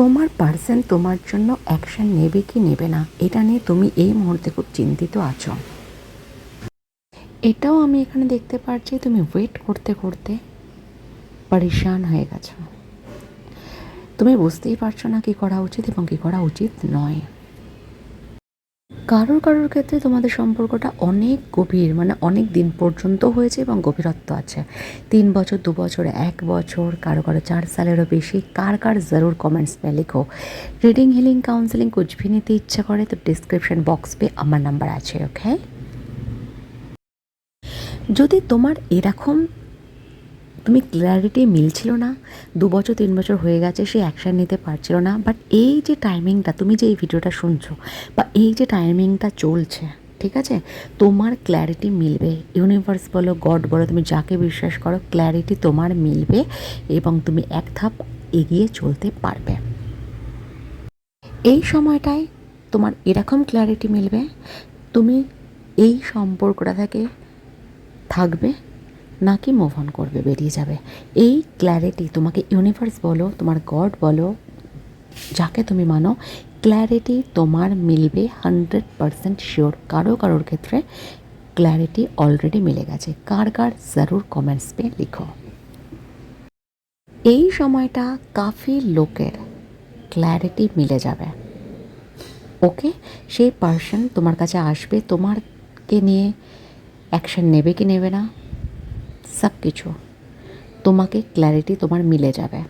তোমার পার্সন তোমার জন্য অ্যাকশন নেবে কি নেবে না, এটা নিয়ে তুমি এই মুহূর্তে খুব চিন্তিত আছো। এটাও আমি এখানে দেখতে পারছি, তুমি ওয়েট করতে করতে পরিশান হয়ে গেছো। তুমি বুঝতেই পারছ না কি করা উচিত এবং কী করা উচিত নয়। কারোর কারোর ক্ষেত্রে তোমাদের সম্পর্কটা অনেক গভীর মানে অনেক দিন পর্যন্ত হয়েছে এবং গভীরত্ব আছে। তিন বছর, দু বছর, এক বছর, কারও কারও চার সালেরও বেশি, কার কার জরুর কমেন্টস মে লিখো। রিডিং হিলিং কাউন্সেলিং কুচভি নিতে ইচ্ছা করে তো ডিসক্রিপশন বক্স পে আমার নাম্বার আছে ওকে যদি তোমার এরকম তুমি ক্ল্যারিটি মিলছিল না, দু বছর, তিন বছর হয়ে গেছে, সে অ্যাকশান নিতে পারছিল না বাট এই যে টাইমিংটা তুমি যে এই ভিডিওটা শুনছো, বা এই যে টাইমিংটা চলছে, ঠিক আছে? তোমার ক্ল্যারিটি মিলবে ইউনিভার্স বলো গড বলো, তুমি যাকে বিশ্বাস করো ক্ল্যারিটি তোমার মিলবে এবং তুমি এক ধাপ এগিয়ে চলতে পারবে। এই সময়টায় তোমার এরকম ক্ল্যারিটি মিলবে, তুমি এই সম্পর্কটা থেকে থাকবে নাকি মুভ অন করবে, বেরিয়ে যাবে। এই ক্ল্যারিটি তোমাকে ইউনিভার্স বলো, তোমার গড বলো, যাকে তুমি মানো ক্ল্যারিটি তোমার মিলবে হান্ড্রেড পারসেন্ট শিওর কারও কারোর ক্ষেত্রে ক্ল্যারিটি অলরেডি মিলে গেছে। কার কার জরুর কমেন্টস পে লিখো। এই সময়টা কাফি লোকের ক্ল্যারিটি মিলে যাবে। ওকে? সেই পার্সন তোমার কাছে আসবে, তোমারকে নিয়ে অ্যাকশন নেবে কি নেবে না? সব কিছু। তোমাকে ক্ল্যারিটি তোমার মিলে যাবে।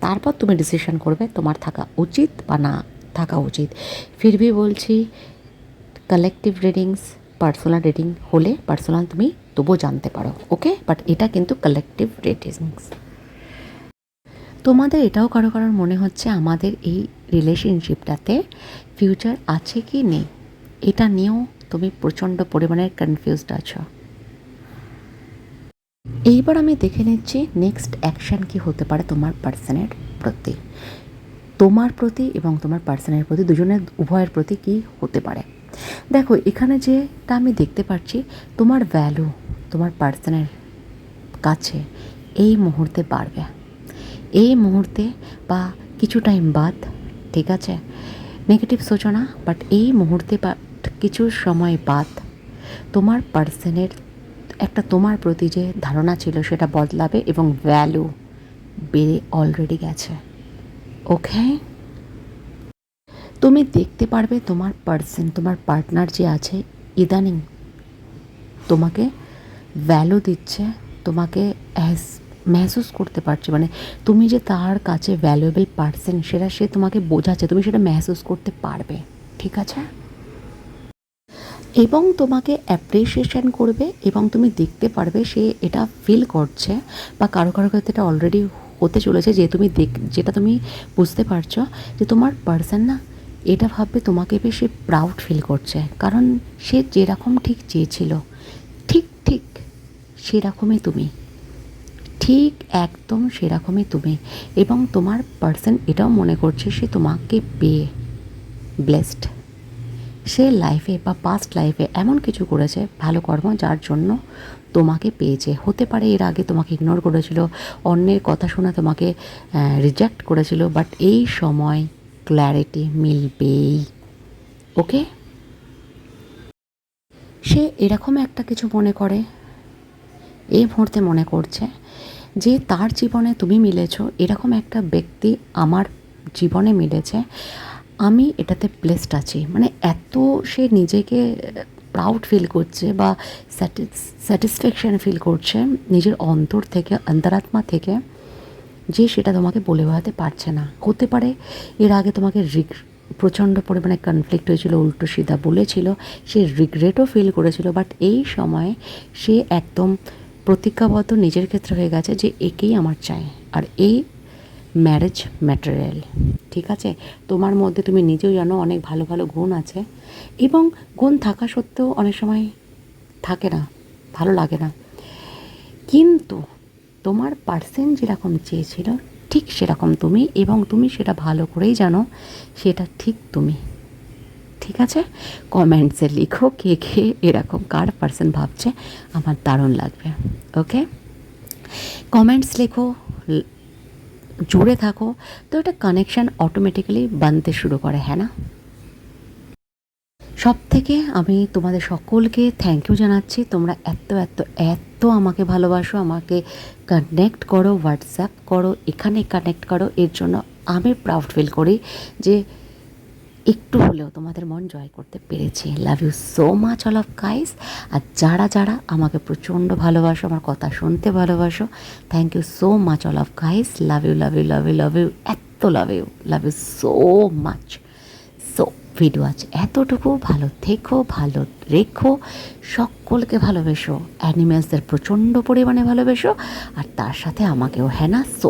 তারপর তুমি ডিসিশন করবে তোমার থাকা উচিত বা না থাকা উচিত। ফিরবি বলছি কালেকটিভ রিডিংস পার্সোনাল রিডিং হলে পার্সোনাল তুমি তবুও জানতে পারো ওকে বাট এটা কিন্তু কালেকটিভ রিডিংস তোমাদের এটাও কারও কারোর মনে হচ্ছে আমাদের এই রিলেশনশিপটাতে ফিউচার আছে কি নেই? এটা নিয়েও তুমি প্রচণ্ড পরিমাণে কনফিউজড আছো। এইবার আমি দেখে নিচ্ছি নেক্সট অ্যাকশান কি হতে পারে তোমার পার্সনের প্রতি। তোমার প্রতি এবং তোমার পার্সনের প্রতি দুজনের উভয়ের প্রতি কি হতে পারে। দেখো, এখানে যেটা আমি দেখতে পাচ্ছি, তোমার ভ্যালু তোমার পার্সনের কাছে এই মুহূর্তে বাড়বে। এই মুহূর্তে বা কিছু টাইম বাদ, ঠিক আছে? নেগেটিভ সোচো না বাট এই মুহূর্তে বা কিছু সময় বাদ তোমার পার্সনের একটা তোমার প্রতি যে ধারণা ছিল সেটা বদলাবে এবং ভ্যালু বেড়ে অলরেডি গেছে। ওকে তুমি দেখতে পারবে তোমার পার্সন তোমার পার্টনার যে আছে, ইদানিং তোমাকে ভ্যালু দিচ্ছে, তোমাকে মেহসুস করতে পারছে। মানে তুমি যে তার কাছে ভ্যালুয়েবল পার্সন সেটা সে তোমাকে বোঝাচ্ছে, তুমি সেটা মেহসুস করতে পারবে। ঠিক আছে? এবং তোমাকে অ্যাপ্রিসিয়েশন করবে এবং তুমি দেখতে পারবে সে এটা ফিল করছে বা কারও কারও ক্ষেত্রে এটা অলরেডি হতে চলেছে যে তুমি দেখ, যেটা তুমি বুঝতে পারছ যে তোমার পার্সন না এটা ভাববে তোমাকে বেশি প্রাউড ফিল করছে। কারণ সে যেরকম ঠিক চেয়েছিল, ঠিক ঠিক সেরকমই তুমি। ঠিক একদম সেরকমই তুমি এবং তোমার পার্সন এটাও মনে করছে সে তোমাকে পেয়ে ব্লেসড সে লাইফে বা পাস্ট লাইফে এমন কিছু করেছে, ভালো কর্ম যার জন্য তোমাকে পেয়েছে। হতে পারে এর আগে তোমাকে ইগনোর করেছিল, অন্যের কথা শুনে তোমাকে রিজেক্ট করেছিল বাট এই সময় ক্ল্যারিটি মিলবেই। ওকে সে এরকম একটা কিছু মনে করে, এই মুহূর্তে মনে করছে যে তার জীবনে তুমি মিলেছ, এরকম একটা ব্যক্তি আমার জীবনে মিলেছে। আমি এটাতে প্লেসড আছি। মানে এত সে নিজেকে প্রাউড ফিল করছে বা স্যাটিসফ্যাকশান ফিল করছে নিজের অন্তর থেকে, অন্তরাত্মা থেকে, যে সেটা তোমাকে বলে বোঝাতে পারছে না। হতে পারে এর আগে তোমাকে রিগ, প্রচণ্ড পরিমাণে কনফ্লিক্ট হয়েছিল, উল্টো সিধা বলেছিল, সে রিগ্রেটও ফিল করেছিল বাট এই সময়ে সে একদম প্রতিজ্ঞাবদ্ধ নিজের ক্ষেত্রে হয়ে গেছে যে একেই আমার চাই। আর এই ম্যারেজ ম্যাটেরিয়াল ঠিক আছে? তোমার মধ্যে তুমি নিজেও জানো অনেক ভালো ভালো গুণ আছে এবং গুণ থাকা সত্ত্বেও অনেক সময় থাকে না, ভালো লাগে না। কিন্তু তোমার পার্সেন যেরকম চেয়েছিল, ঠিক সেরকম তুমি এবং তুমি সেটা ভালো করেই জানো, সেটা ঠিক তুমি। ঠিক আছে? কমেন্টসে লিখো কে কে এরকম কার পার্সন ভাবছে, আমার দারুণ লাগবে ওকে কমেন্টস লেখো জুড়ে থাকো, তো এটা কানেকশান অটোমেটিক্যালি বানতে শুরু করে হ্যাঁ না? সব থেকে আমি তোমাদের সকলকে থ্যাংক ইউ জানাচ্ছি। তোমরা এত এত এত আমাকে ভালোবাসো, আমাকে কানেক্ট করো হোয়াটসঅ্যাপ করো এখানে কানেক্ট করো। এর জন্য আমি প্রাউড ফিল করি যে একটু হলেও তোমাদের মন জয় করতে পেরেছি। Love you so much all of guys আর যারা যারা আমাকে প্রচণ্ড ভালোবাসো, আমার কথা শুনতে ভালোবাসো thank you so much all of guys love you love you love you love you এত love you love you so much so video আজ এতটুকু। ভালো থেকো, ভালো রেখো। সকলকে ভালোবেসো। অ্যানিমেলসদের প্রচণ্ড পরিমাণে ভালোবেসো। আর তার সাথে আমাকেও হ্যাঁ না? সো